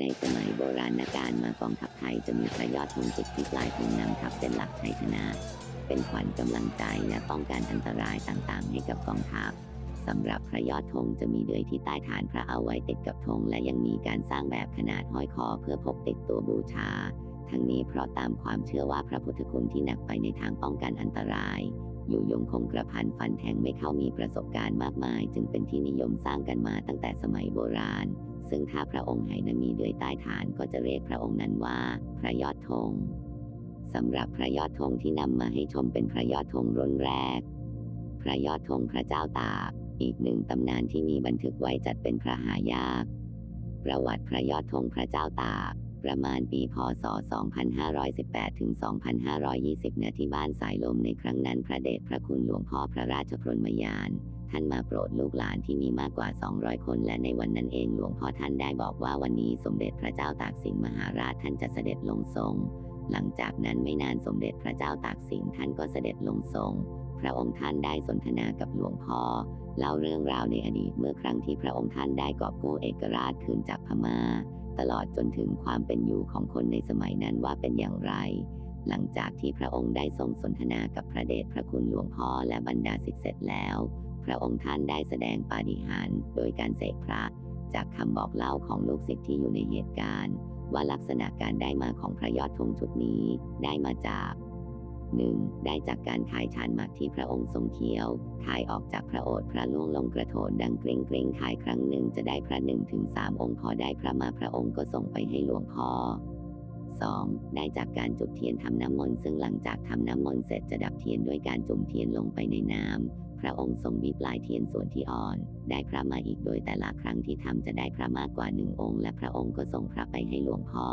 ในสมัยโบราณกาลมากองทัพไทยจะมีพระยอดธงติดที่ปลายธงนำทัพเป็นหลักชัยชนะ เป็นขวัญกำลังใจและป้องกันอันตรายต่างๆ ให้กับกองทัพสำหรับพระยอดธงจะมีเดือยที่ใต้ฐานพระเอาไว้ติดกับธงและยังมีการสร้างแบบขนาดห้อยคอเพื่อพกติดตัวบูชา ทั้งนี้เพราะตามความเชื่อว่าพระพุทธคุณที่หนักไปในทางป้องกันอันตราย อยู่ยงคงกระพันฟันแทงไม่เข้ามีประสบการณ์มากมาย จึงเป็นที่นิยมสร้างกันมาตั้งแต่สมัยโบราณ ซึ่งถ้าพระองค์ไหนมีดือยใต้ฐานก็จะเรียกพระองค์นั้นว่า พระยอดธงสำหรับพระยอดธงที่นำมาให้ชมเป็นพระยอดธงรุ่นแรก พระยอดธงพระเจ้าตากอีกหนึ่งตำนานที่มีบันทึกไว้จัดเป็นพระหายาก ประวัติพระยอดธงพระเจ้าตากประมาณปีพศ 2518 ถึง 2520ณที่บ้านสายลมในครั้งนั้นพระเดชพระคุณหลวงพ่อพระราชพรหมยาน ท่านมาโปรดลูกหลานที่มีมากกว่า 200 คน และในวันนั้นเองหลวงพ่อท่านได้บอกว่าวันนี้สมเด็จพระเจ้าตากสินมหาราชท่านจะเสด็จลงทรง หลังจากนั้นไม่นานสมเด็จพระเจ้าตากสินท่านก็เสด็จลงทรง พระองค์ท่านได้สนทนากับหลวงพ่อเล่าเรื่องราวในอดีตเมื่อครั้งที่พระองค์ท่านได้กอบกู้เอกราชคืนจากพม่า ตลอดจนถึงความเป็นอยู่ของคนในสมัยนั้นว่าเป็นอย่างไร หลังจากที่พระองค์ได้ทรงสนทนากับพระเดชพระคุณหลวงพ่อและบรรดาศิษย์เสร็จแล้ว ระองค์ท่านได้แสดงปาฏิหาริย์โดยการเสกพระ จากคำบอกเล่าของลูกศิษย์ที่อยู่ในเหตุการณ์ ว่าลักษณะการได้มาของพระยอดธงชุดนี้ได้มาจาก 1. ได้จากการขายชานหมักที่พระองค์ทรงเคี้ยวขายออกจากพระโอษฐ์พระล่วงลงกระโถนดังเกรงเกรงขายครั้งหนึ่งจะได้พระหนึ่งถึงสามองค์พอได้พระมาพระองค์ก็ส่งไปให้หลวงพ่อ 2. ได้จากการจุดเทียนทำน้ำมนต์ซึ่งหลังจากทำน้ำมนต์เสร็จจะดับเทียนด้วยการจุ่มเทียนลงไปในน้ำ พระองค์ทรงบีปลายเทียนส่วนที่อ่อน ได้พระมาอีกโดยแต่ละครั้งที่ทำจะได้พระมากกว่าหนึ่งองค์ และพระองค์ก็ส่งพระไปให้หลวงพ่อ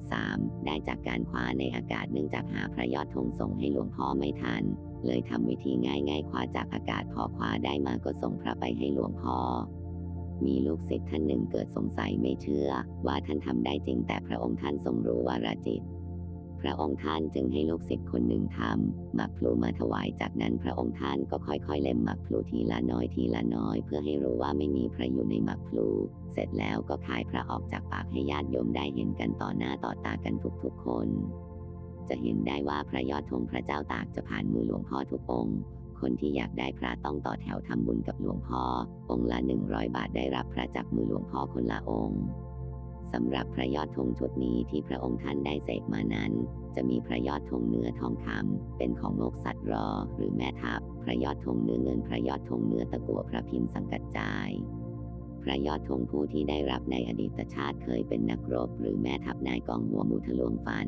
3. ได้จากการคว้าในอากาศเนื่องจากหาพระยอดธงส่งให้หลวงพ่อไม่ทัน เลยทำวิธีง่ายๆคว้าจากอากาศพอคว้าได้มาก็ส่งพระไปให้หลวงพ่อมีลูกศิษย์ท่านหนึ่งเกิดสงสัยไม่เชื่อ ว่าท่านทำได้จริงแต่พระองค์ท่านทรงรู้วาระจิต พระองค์ท่านจึงให้ลูกศิษย์คนหนึ่งทำหมักพลูมาถวาย จากนั้นพระองค์ท่านก็ค่อยๆเล็มหมักพลูทีละน้อยทีละน้อย เพื่อให้รู้ว่าไม่มีพระอยู่ในหมักพลูเสร็จแล้วก็ขายพระออกจากปากให้ญาติโยมได้เห็นกันต่อหน้าต่อตากันทุกๆคน จะเห็นได้ว่าพระยอดธงพระเจ้าตากจะผ่านมือหลวงพ่อทุกองค์คนที่อยากได้พระต้องต่อแถวทำบุญกับหลวงพ่อ องค์ละ100บาทได้รับพระจากมือหลวงพ่อคนละองค์ สำหรับพระยอดธงชุดนี้ที่พระองค์ท่านได้เสกมานั้น จะมีพระยอดธงเนื้อทองคำเป็นของนกสัตว์รอ หรือแม่ทัพ พระยอดธงเนื้อเงินพระยอดธงเนื้อตะกัวพระพิมพ์สังกัดจายพระยอดธงผู้ที่ได้รับในอดีตชาติเคยเป็นนักรบ หรือแม่ทัพนายกองหัวมูทะลวงฟัน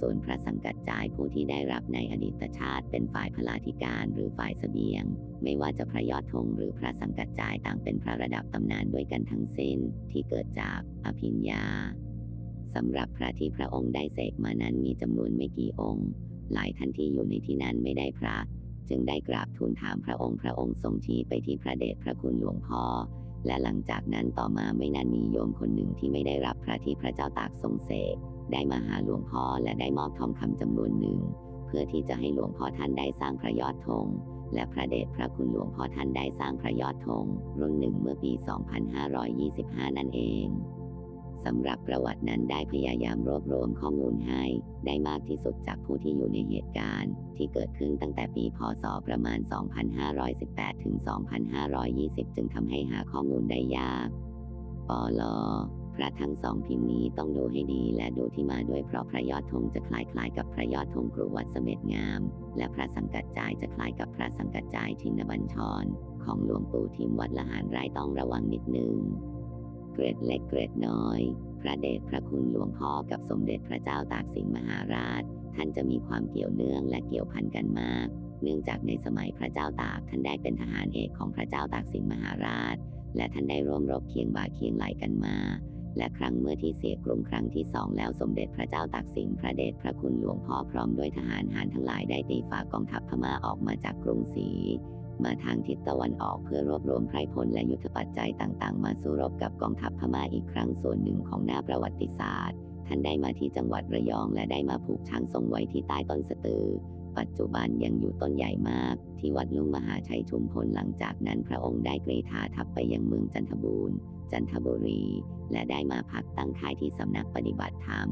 ส่วนพระสังกัดจายผู้ที่ได้รับในอดีตชาติ เป็นฝ่ายพลาธิการหรือฝ่ายเสบียง ไม่ว่าจะพระยอดธงหรือพระสังกัดจายต่างเป็นพระระดับตำนานด้วยกันทั้งสิ้นที่เกิดจากอภิญญาสำหรับพระที่พระองค์ได้เสกมานั้นมีจำนวนไม่กี่องค์ หลายท่านที่อยู่ในที่นั้นไม่ได้พระ จึงได้กราบทูลถามพระองค์พระองค์ทรงชี้ไปที่พระเดชพระคุณหลวงพ่อและหลังจากนั้นต่อมาไม่นานมีโยมคนหนึ่งที่ไม่ได้รับพระที่พระเจ้าตากทรงเสก ได้มาหาหลวงพ่อและได้มอบทองคำจำนวนหนึ่ง เพื่อที่จะให้หลวงพ่อท่านได้สร้างพระยอดธงและพระเดชพระคุณหลวงพ่อท่านได้สร้างพระยอดธงรุ่นหนึ่งเมื่อปี 2525 นั่นเองสำหรับประวัตินั้นได้พยายามรวบรวมข้อมูลให้ ได้มากที่สุดจากผู้ที่อยู่ในเหตุการณ์ ที่เกิดขึ้นตั้งแต่ปีพศประมาณ 2518 ถึง 2520 จึงทำให้หาข้อมูลได้ยากปล พระทั้งสองพิมพ์นี้ต้องดูให้ดีและดูที่มาด้วยเพราะพระยอดธงจะคล้ายๆ กับพระยอดธงกรุวัดเสม็ดงาม และพระสังกัดจายจะคล้ายกับพระสังกัดจายทินบัญชร ของหลวงปู่ทิมวัดละหารไรต้องระวังนิดนึง เกรดเล็กเกรดน้อย พระเดชพระคุณหลวงพ่อกับสมเด็จพระเจ้าตากสินมหาราช ท่านจะมีความเกี่ยวเนื่องและเกี่ยวพันกันมาก เนื่องจากในสมัยพระเจ้าตากท่านได้เป็นทหารเอกของพระเจ้าตากสินมหาราช และท่านได้ร่วมรบเคียงบ่าเคียงไหลกันมา และครั้งเมื่อที่เสียกรุงครั้งที่สองแล้วสมเด็จพระเจ้าตากสินพระเดชพระคุณหลวงพ่อพร้อมด้วยทหารหารทั้งหลายได้ตีฝ่ากองทัพพม่าออกมาจากกรุงศรีมาทางทิศตะวันออกเพื่อรวบรวมไพรพลและยุทธปัจจัยต่างๆ มาสู้รบกับกองทัพพม่าอีกครั้งส่วนหนึ่งของหน้าประวัติศาสตร์ ท่านได้มาที่จังหวัดระยองและได้มาผูกช้างทรงไว้ที่ใต้ต้นสตือ ปัจจุบันยังอยู่ต้นใหญ่มาก ที่วัดลุงมหาชัยชุมพลหลังจากนั้นพระองค์ได้กรีธาทัพไปยังเมืองจันทบูรณ์ จันทบุรี และได้มาพักตั้งค่ายที่สำนักปฏิบัติธรรม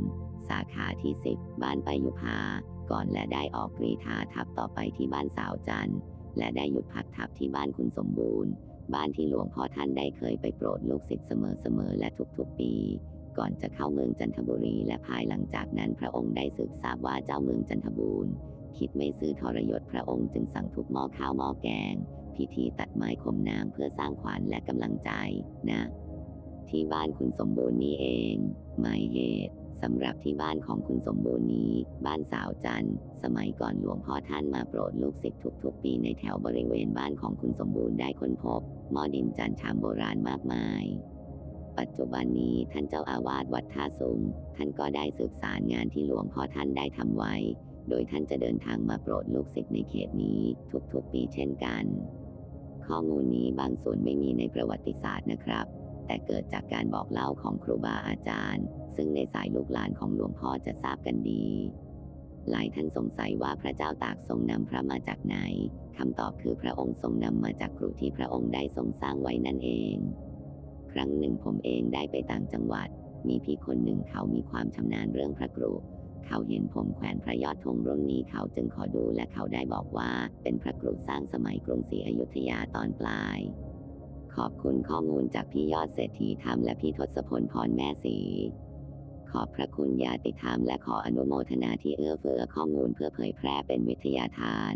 สาขาที่สิบบ้านไปายุพาก่อนและได้ออกกรีธาทัพต่อไปที่บ้านสาวจันทร์และได้หยุดพักทัพที่บ้านคุณสมบูรณ์ บ้านที่หลวงพ่อท่านได้เคยไปโปรดลูกศิษย์เสมอๆและทุกๆปี ก่อนจะเข้าเมืองจันทบุรี และภายหลังจากนั้นพระองค์ได้สืบทราบว่าเจ้าเมืองจันทบูรณ์คิดไม่ซื้อทรยศพระองค์จึงสั่งทุบหม้อข้าวหม้อแกง พิธีตัดไม้คมน้ำเพื่อสร้างขวัญและกำลังใจนะ ที่บ้านคุณสมบูรณ์นี้เองหมายเหตุสำหรับที่บ้านของคุณสมบูรณ์นี้ บ้านสาวจันสมัยก่อนหลวงพ่อท่านมาโปรดลูกศิษย์ทุกๆ ปีในแถวบริเวณบ้านของคุณสมบูรณ์ได้ค้นพบหม้อดินจันชามโบราณมากมาย ปัจจุบันนี้ท่านเจ้าอาวาสวัดท่าสูงท่านก็ได้สืบสารงานที่หลวงพ่อท่านได้ทำไว้ โดยท่านจะเดินทางมาโปรดลูกศิษย์ในเขตนี้ทุกๆปีเช่นกัน ข้อมูลนี้บางส่วนไม่มีในประวัติศาสตร์นะครับ แต่เกิดจากการบอกเล่าของครูบาอาจารย์ ซึ่งในสายลูกหลานของหลวงพ่อจะทราบกันดี หลายท่านสงสัยว่าพระเจ้าตากทรงนำพระมาจากไหนคำตอบคือพระองค์ทรงนำมาจากกรุที่พระองค์ได้ทรงสร้างไว้นั่นเอง ครั้งหนึ่งผมเองได้ไปต่างจังหวัด มีพี่คนหนึ่งเขามีความชำนาญเรื่องพระกรุ เขาเห็นผมแขวนพระยอดธงรุ่นนี้เขาจึงขอดูและเขาได้บอกว่า เป็นพระกรุสร้างสมัยกรุงศรีอยุธยาตอนปลาย ขอบคุณข้อมูลจากพี่ยอดเศรษฐีธรรมและพี่ทศพลพรแม่สีขอบพระคุณญาติธรรมและขออนุโมทนาที่เอื้อเฟื้อข้อมูลเพื่อเผยแพร่เป็นวิทยาทาน